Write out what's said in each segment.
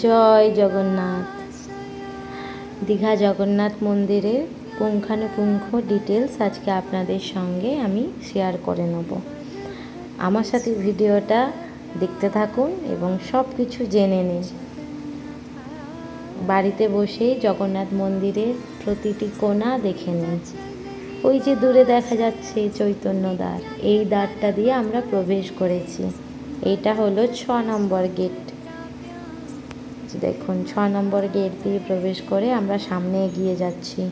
জয় জগন্নাথ। দীঘা জগন্নাথ মন্দিরের পুঙ্খানুপুঙ্খ ডিটেলস আজকে আপনাদের সঙ্গে আমি শেয়ার করে নেব। আমার সাথে ভিডিওটা দেখতে থাকুন এবং সব কিছু জেনে নিন। বাড়িতে বসেই জগন্নাথ মন্দিরের প্রতিটি কোণা দেখে নিন। ওই যে দূরে দেখা যাচ্ছে চৈতন্য দ্বার, এই দ্বারটা দিয়ে আমরা প্রবেশ করেছি। এইটা হলো ছ নম্বর গেট দেখুন ছ নম্বর গেট দিয়ে প্রবেশ করে আমরা সামনে এগিয়ে যাচ্ছি।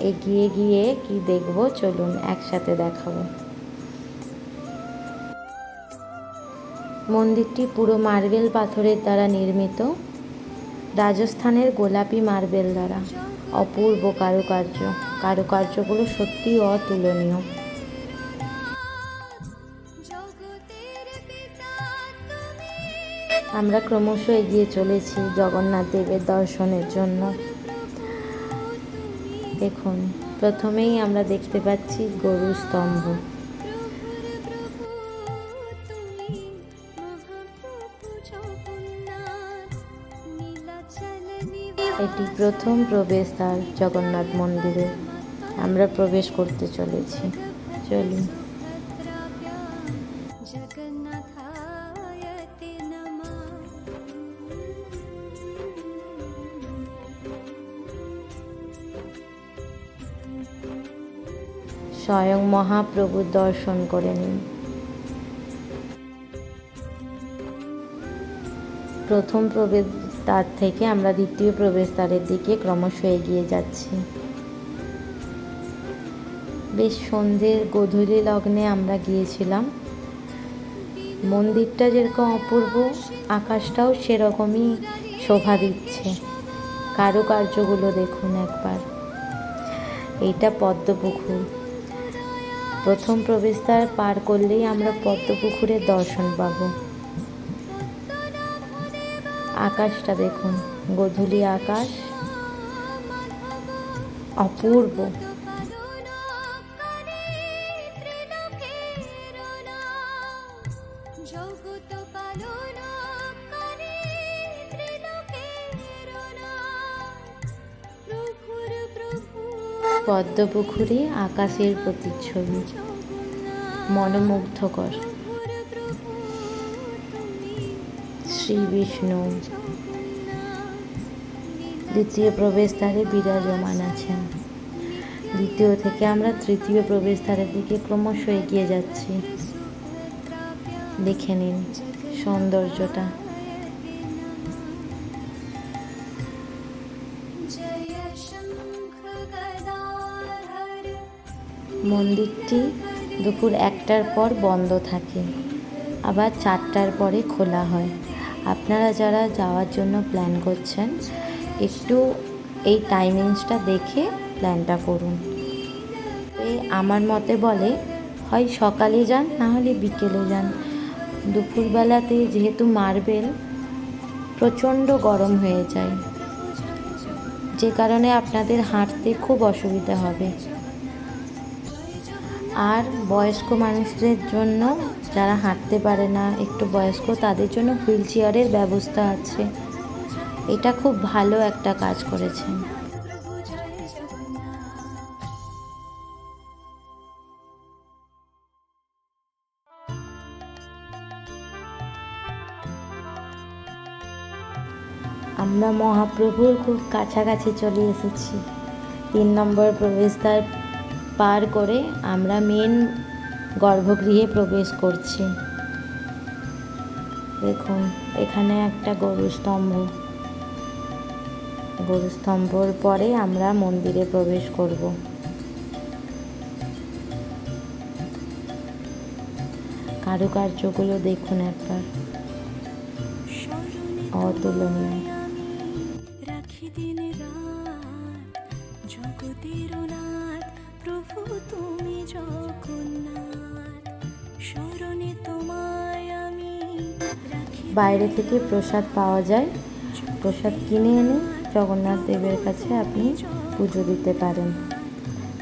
এগিয়ে গিয়ে কি দেখব? চলুন, একসাথে দেখাবো। মন্দিরটি পুরো মার্বেল পাথরের দ্বারা নির্মিত। রাজস্থানের গোলাপি মার্বেল দ্বারা। অপূর্ব কারুকার্য। কারুকার্যগুলো সত্যিই অতুলনীয়। আমরা ক্রমশ এগিয়ে চলেছি জগন্নাথ দেবের দর্শনের জন্য। দেখুন, প্রথমেই আমরা দেখতে পাচ্ছি গরু স্তম্ভ। এটি প্রথম প্রবেশদ্বার জগন্নাথ মন্দিরে। আমরা প্রবেশ করতে চলেছি। চলুন। জগন্নাথ স্বয়ং মহাপ্রভুর দর্শন করে নিন। প্রথম প্রবেশদ্বার থেকে আমরা দ্বিতীয় প্রবেশদ্বারের দিকে ক্রমশ এগিয়ে যাচ্ছি। বেশ সন্ধ্যের গধূলি লগ্নে আমরা গিয়েছিলাম। মন্দিরটা যেরকম অপূর্ব, আকাশটাও সেরকমই শোভা দিচ্ছে। কারুকার্যগুলো দেখুন একবার। এইটা পদ্মপুকুর। প্রথম প্রবেশদ্বার পার করলেই আমরা পদ্মপুকুরের দর্শন পাব। আকাশটা দেখুন গোধূলি আকাশ অপূর্ব। পদ্মপুকুরে আকাশের প্রতিচ্ছবি। মনোমুগ্ধকর। শ্রী বিষ্ণু। দ্বিতীয় প্রবেশদ্বারে বিরাজমান আছেন। দ্বিতীয় থেকে আমরা তৃতীয় প্রবেশদ্বারের দিকে ক্রমশ এগিয়ে যাচ্ছি। দেখে নিন সৌন্দর্যটা। মন্দিরটি দুপুর একটার পর বন্ধ থাকে, আবার চারটার পরে খোলা হয়। আপনারা যারা যাওয়ার জন্য প্ল্যান করছেন, একটু এই টাইমিংসটা দেখে প্ল্যানটা করুন। আমার মতে বলে, হয় সকালে যান, না হলে বিকেলে যান। দুপুরবেলাতে যেহেতু মার্বেল, প্রচণ্ড গরম হয়ে যায়। যে কারণে আপনাদের হাঁটতে খুব অসুবিধা হবে। আর বয়স্ক মানুষদের জন্য যারা হাঁটতে পারে না, একটু বয়স্ক, তাদের জন্য হুইল চেয়ারের ব্যবস্থা আছে। এটা খুব ভালো একটা কাজ করেছেন আমরা মহাপ্রভুর খুব কাছাকাছি চলে এসেছি। তিন নম্বর প্রবেশদ্বার পার করে আমরা মেন গর্ভগৃহে প্রবেশ করছি। দেখুন, এখানে একটা গরু স্তম্ভ। গরু স্তম্ভর পরে আমরা মন্দিরে প্রবেশ করব। কারুকার্যগুলো দেখুন একবার। অতুলনীয়। জগতের বাইরে থেকে প্রসাদ পাওয়া যায়। প্রসাদ কিনে এনে জগন্নাথ দেবের কাছে আপনি পুজো দিতে পারেন।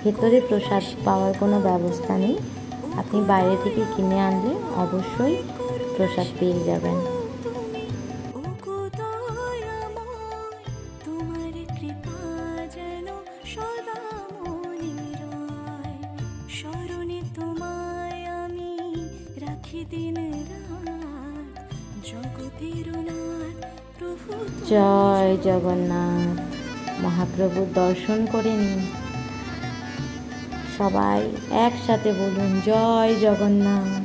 ভেতরে প্রসাদ পাওয়ার কোনো ব্যবস্থা নেই। আপনি বাইরে থেকে কিনে আনলে অবশ্যই প্রসাদ পেয়ে যাবেন। জয় জগন্নাথ। মহাপ্রভুর দর্শন করে নিন। সবাই একসাথে বলুন, জয় জগন্নাথ।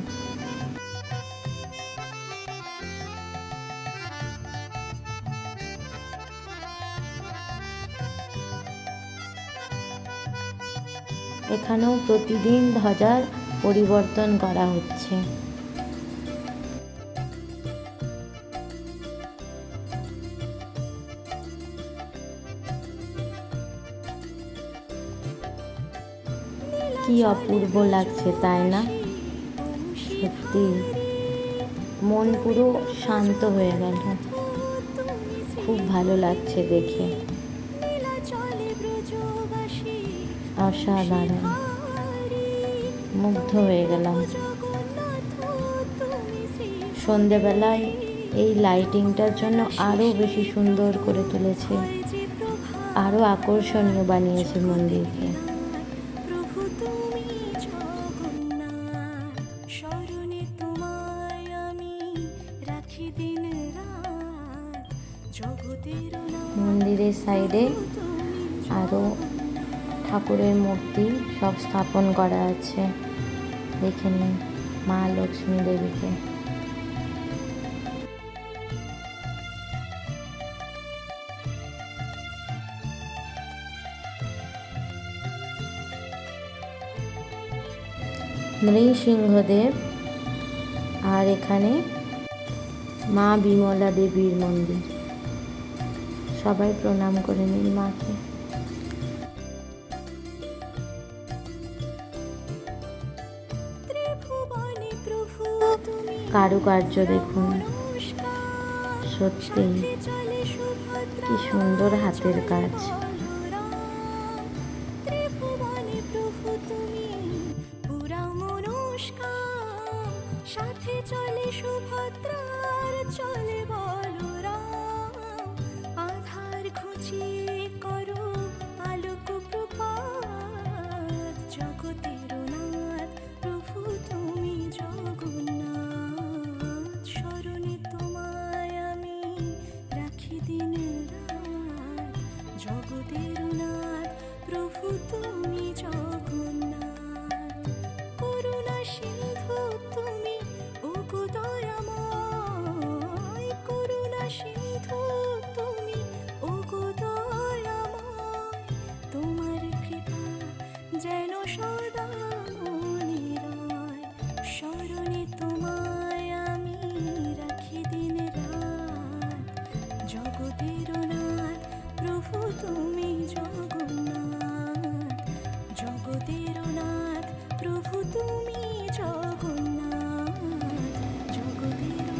এখানেও প্রতিদিন ধ্বজার পরিবর্তন করা হচ্ছে। কি অপূর্ব লাগছে, তাই না? সত্যি, মন পুরো শান্ত হয়ে গেল। খুব ভালো লাগছে দেখে। অসাধারণ। মুগ্ধ হয়ে গেলাম। সন্ধেবেলায় এই লাইটিংটার জন্য আরও বেশি সুন্দর করে তুলেছে। আরও আকর্ষণীয় বানিয়েছে মন্দিরকে। মন্দিরের সাইডে আরও ঠাকুরের মূর্তি সব স্থাপন করা আছে। দেখে নিন মা লক্ষ্মী দেবীকে। নৃসিংহদেব আর এখানে মা বিমলা দেবীর মন্দির। সবাই প্রণাম করে নিন মাকে। কারুকার্য দেখুন। সত্যি কি সুন্দর হাতের কাজ। ত্রিভুবনে প্রভু তুমি পুরা মনস্কার। সাথে চলে সুভদ্রার চলে 是。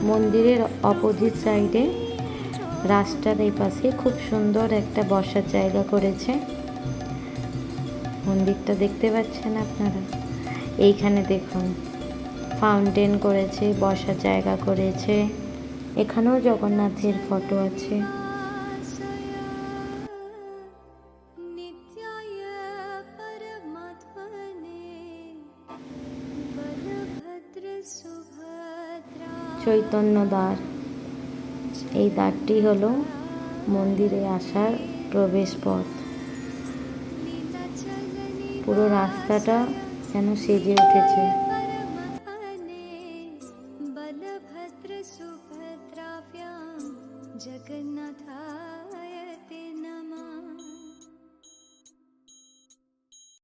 মন্দিরের অপোজিট সাইডে রাস্তার এই পাশে খুব সুন্দর একটা বসার জায়গা করেছে। মন্দিরটা দেখতে পাচ্ছেন আপনারা? এইখানে দেখুন ফাউন্টেন করেছে, বসার জায়গা করেছে। এখানেও জগন্নাথের ফটো আছে। চৈতন্য দ্বার এই দ্বারটি হল মন্দিরে আসার প্রবেশ পথ পুরো রাস্তাটা যেন সেজে উঠেছে।